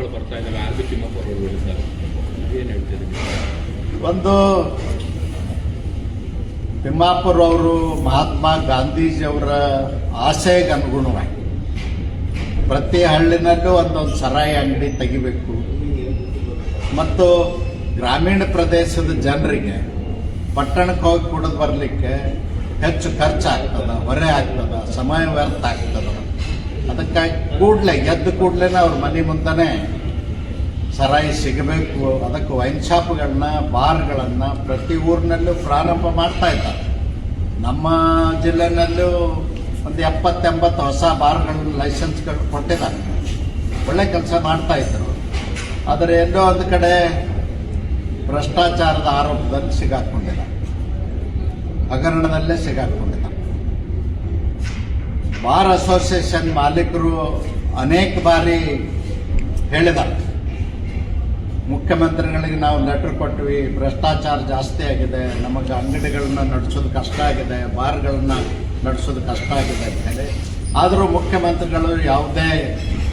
ಆರೋಪಗಳು ಬರ್ತಾ ಇದ್ದಾವೆ. ಆರ್ ತಿಮ್ಮಪ್ಪ ಅವರ ಏನು ಹೇಳ್ತೀರಿ ಒಂದು ತಿಮ್ಮಾಪುರ್ ಅವರು ಮಹಾತ್ಮ ಗಾಂಧೀಜಿಯವರ ಆಸೆಗೆ ಅನುಗುಣವಾಗಿ ಪ್ರತಿ ಹಳ್ಳಿನಲ್ಲೂ ಒಂದೊಂದು ಸರಾಯಿ ಅಂಗಡಿ ತೆಗಿಬೇಕು. ಮತ್ತು ಗ್ರಾಮೀಣ ಪ್ರದೇಶದ ಜನರಿಗೆ ಪಟ್ಟಣಕ್ಕೆ ಹೋಗಿ ಕುಡಿದು ಬರಲಿಕ್ಕೆ ಹೆಚ್ಚು ಖರ್ಚಾಗ್ತದ, ಹೊರೆ ಆಗ್ತದ, ಸಮಯ ವ್ಯರ್ಥ ಆಗ್ತದ. ಅದಕ್ಕಾಗಿ ಕೂಡಲೇ, ಎದ್ದು ಕೂಡಲೇ ಅವ್ರ ಮನೆ ಮುಂದನೆ ಸರಾಯಿ ಸಿಗಬೇಕು. ಅದಕ್ಕೆ ವೈನ್ ಶಾಪ್ಗಳನ್ನ, ಬಾರ್ಗಳನ್ನು ಪ್ರತಿ ಊರಿನಲ್ಲೂ ಪ್ರಾರಂಭ ಮಾಡ್ತಾ ಇದ್ದಾರೆ. ನಮ್ಮ ಜಿಲ್ಲೆನಲ್ಲೂ ಒಂದು ಎಪ್ಪತ್ತೆಂಬತ್ತು ಹೊಸ ಬಾರ್ಗಳು, ಲೈಸೆನ್ಸ್ಗಳು ಕೊಟ್ಟಿದ್ದಾರೆ. ಒಳ್ಳೆ ಕೆಲಸ ಮಾಡ್ತಾ ಇದ್ರು ಆದರೆ ಎಲ್ಲೋ ಒಂದು ಕಡೆ ಭ್ರಷ್ಟಾಚಾರದ ಆರೋಪದಲ್ಲಿ ಸಿಗಾಕೊಂಡಿಲ್ಲ ಹಗರಣದಲ್ಲೇ ಸಿಗಾಕೊಂಡಿಲ್ಲ ಬಾರ್ ಅಸೋಸಿಯೇಷನ್ ಮಾಲೀಕರು ಅನೇಕ ಬಾರಿ ಹೇಳಿದ ಮುಖ್ಯಮಂತ್ರಿಗಳಿಗೆ ನಾವು ಲೆಟರ್ ಕೊಟ್ವಿ, ಭ್ರಷ್ಟಾಚಾರ ಜಾಸ್ತಿ ಆಗಿದೆ, ನಮಗೆ ಅಂಗಡಿಗಳನ್ನ ನಡೆಸೋದು ಕಷ್ಟ ಆಗಿದೆ, ಬಾರ್ಗಳನ್ನ ನಡೆಸೋದು ಕಷ್ಟ ಆಗಿದೆ ಅಂತ ಹೇಳಿ. ಆದರೂ ಮುಖ್ಯಮಂತ್ರಿಗಳು ಯಾವುದೇ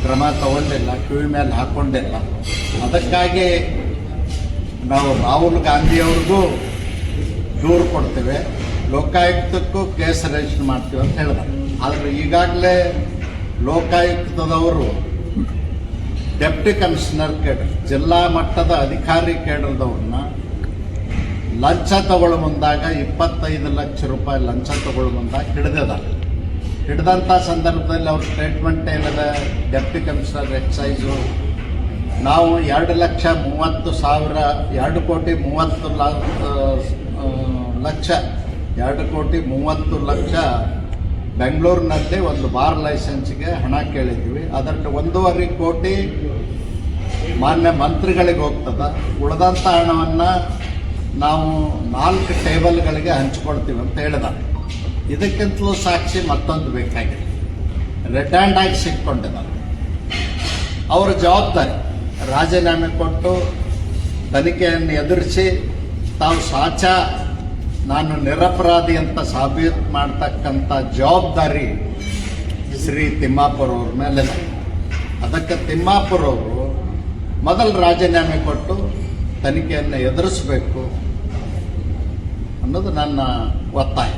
ಕ್ರಮ ತಗೊಂಡಿಲ್ಲ ಕಿವಿ ಮೇಲೆ ಹಾಕ್ಕೊಂಡಿಲ್ಲ ಅದಕ್ಕಾಗಿ ನಾವು ರಾಹುಲ್ ಗಾಂಧಿಯವ್ರಿಗೂ ದೂರು ಕೊಡ್ತೇವೆ. ಲೋಕಾಯುಕ್ತಕ್ಕೂ ಕೇಸ್ ರಿಜಿಸ್ಟರ್ ಮಾಡ್ತೀವಿ ಅಂತ ಹೇಳಿದ್ದಾರೆ. ಆದರೆ ಈಗಾಗಲೇ ಲೋಕಾಯುಕ್ತದವರು ಡೆಪ್ಟಿ ಕಮಿಷನರ್ ಕೇಡರ್ ಜಿಲ್ಲಾ ಮಟ್ಟದ ಅಧಿಕಾರಿ ಕೇಡರ್ದವ್ರನ್ನ ಲಂಚ ತಗೊಳ್ಳೋ ಮುಂದಾಗ ಇಪ್ಪತ್ತೈದು ಲಕ್ಷ ರೂಪಾಯಿ ಲಂಚ ತಗೊಳ್ಳೋ ಮುಂದಾಗ ಹಿಡಿದದ. ಹಿಡಿದಂಥ ಸಂದರ್ಭದಲ್ಲಿ ಅವ್ರ ಸ್ಟೇಟ್ಮೆಂಟ್ ಏನಿದೆ? Deputy commissioner excise. ನಾವು ಎರಡು ಲಕ್ಷ ಮೂವತ್ತು ಸಾವಿರ, ಎರಡು ಕೋಟಿ ಮೂವತ್ತು ಲಕ್ಷ, ಎರಡು ಕೋಟಿ ಮೂವತ್ತು ಲಕ್ಷ ಬೆಂಗಳೂರಿನಲ್ಲಿ ಒಂದು ಬಾರ್ ಲೈಸೆನ್ಸ್ಗೆ ಹಣ ಕೇಳಿದ್ವಿ. ಅದರಲ್ಲಿ ಒಂದೂವರೆ ಕೋಟಿ ಮಾನ್ಯ ಮಂತ್ರಿಗಳಿಗೆ ಹೋಗ್ತದೆ. ಉಳಿದಂಥ ಹಣವನ್ನು ನಾವು ನಾಲ್ಕು ಟೇಬಲ್ಗಳಿಗೆ ಹಂಚ್ಕೊಳ್ತೀವಿ ಅಂತ ಹೇಳಿದ. ಇದಕ್ಕಿಂತಲೂ ಸಾಕ್ಷಿ ಮತ್ತೊಂದು ಬೇಕಾಗಿದೆ. ರೆಡ್ ಹ್ಯಾಂಡ್ ಆಗಿ ಸಿಕ್ಕೊಂಡಿದ್ದಾರೆ. ಅವರ ಜವಾಬ್ದಾರಿ, ರಾಜೀನಾಮೆ ಕೊಟ್ಟು ತನಿಖೆಯನ್ನು ಎದುರಿಸಿ ತಾವು ಸಾಚ ನಾನು ನಿರಪರಾಧಿ ಅಂತ ಸಾಬೀತು ಮಾಡ್ತಕ್ಕಂಥ ಜವಾಬ್ದಾರಿ ಶ್ರೀ ತಿಮ್ಮಾಪುರ ಅವ್ರ ಮೇಲಿದೆ ಅದಕ್ಕೆ ತಿಮ್ಮಾಪುರ ಅವರು ಮೊದಲು ರಾಜೀನಾಮೆ ಕೊಟ್ಟು ತನಿಖೆಯನ್ನು ಎದುರಿಸಬೇಕು ಅನ್ನೋದು ನನ್ನ ಒತ್ತಾಯ.